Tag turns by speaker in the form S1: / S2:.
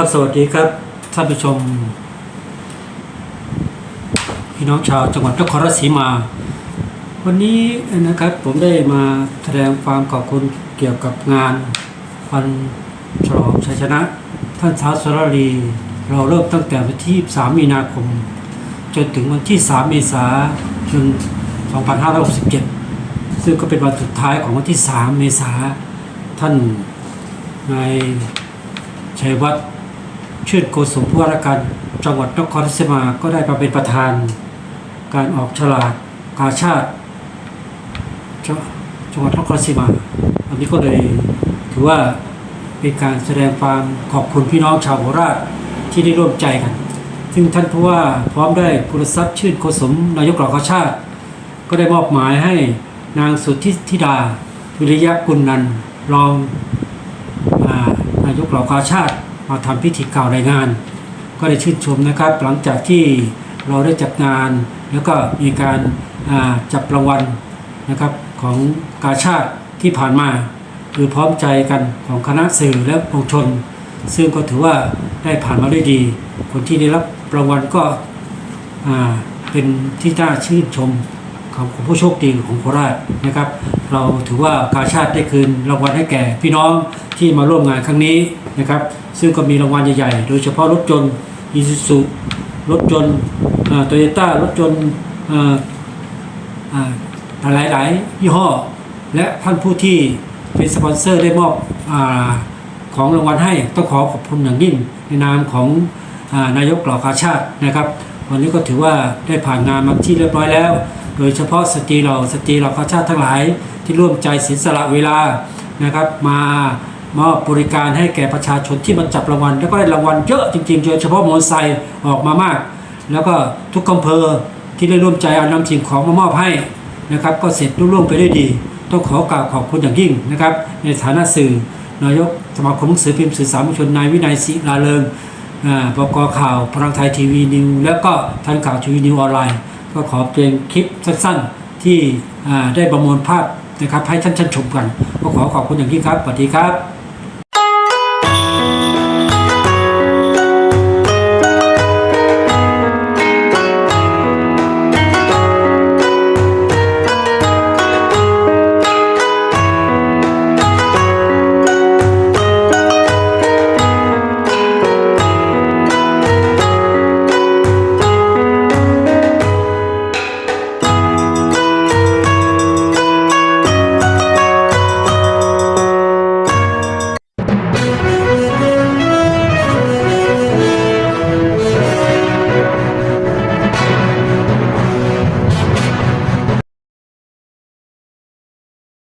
S1: ครับสวัสดีครับท่านผู้ชม พี่น้องชาวจังหวัดนครราชสีมา วันนี้นะครับผมได้มาแสดงความขอบคุณเกี่ยวกับงานวันฉลองชัยชนะ ท่านท้าวสรลีเราเริ่มตั้งแต่วันที่ 3 มีนาคม จนถึงวันที่ 3 เมษายน 2567 ซึ่งก็เป็นวันสุดท้ายของวันที่ 3 เมษาท่านนายชัยวัฒน์ ชื่นโกสมผู้ว่าราชการจังหวัดนครราชสีมาก็ได้มาเป็นประธาน การออกฉลากกาชาติจังจังหวัดนครราชสีมา อันนี้ก็เลยถือว่าเป็นการแสดงความขอบคุณพี่น้องชาวโคราชที่ได้ร่วมใจกัน ซึ่งท่านผู้ว่าพร้อมได้คุณทรัพย์ชื่นโกสมนายกเหล่ากาชาติ ก็ได้มอบหมายให้นางสุทธิธิดาวิริยะกุลนันรองอ่านายกเหล่ากาชาติ มาทำพิธีกล่าวรายงาน ก็ได้ชื่นชมนะครับ หลังจากที่เราได้จัดงาน แล้วก็มีการจับรางวัลนะครับของกาชาติที่ผ่านมา คือพร้อมใจกันของคณะสื่อและมวลชน ซึ่งก็ถือว่าได้ผ่านมาด้วยดี คนที่ได้รับรางวัลก็เป็นที่น่าชื่นชมของของผู้โชคดีของโคราชนะครับ เราถือว่ากาชาติได้คืนรางวัลให้แก่พี่น้องที่มาร่วมงานครั้งนี้ นะครับ ซึ่งก็มีรางวัลใหญ่ๆ โดยเฉพาะรถยนต์อีซูซุรถยนต์โตโยต้ารถยนต์อ่าอ่าหลายๆยี่ห้อ และท่านผู้ที่เป็นสปอนเซอร์ได้มอบอของรางวัลให้ต้องขอขอบคุณอย่างยิ่งในนามของอนายกเหล่ากาชาตินะครับ วันนี้ก็ถือว่าได้ผ่านงานมาที่เรียบร้อยแล้ว โดยเฉพาะสตรีเราสตรีเราข้าชาติทั้งหลายที่ร่วมใจเสียสละเวลานะครับ มา มอบบริการให้แก่ประชาชนที่มาจับรางวัล แล้วก็ได้รางวัลเยอะจริงๆโดยเฉพาะมอเตอร์ไซค์ออกมามาก แล้วก็ทุกอำเภอที่ได้ร่วมใจเอานำสิ่งของมามอบให้นะครับ ก็เสร็จรุ่ร่วงไปด้วยดี ต้องขอกราบขอบคุณอย่างยิ่งนะครับ ในฐานะสื่อนายกสมาคมหนังสือพิมพ์สื่อสารมวลชนนายวินัยศิลาเริงอ่าบกข่าวพลังไทยทีวีนิวแล้วก็ทันข่าวทีวีนิวออนไลน์ ก็ขอเพียงคลิปสั้นๆที่อ่าได้ประมวลภาพนะครับให้ท่านท่านชมกัน ก็ขอขอบคุณอย่างยิ่งครับสวัสดีครับ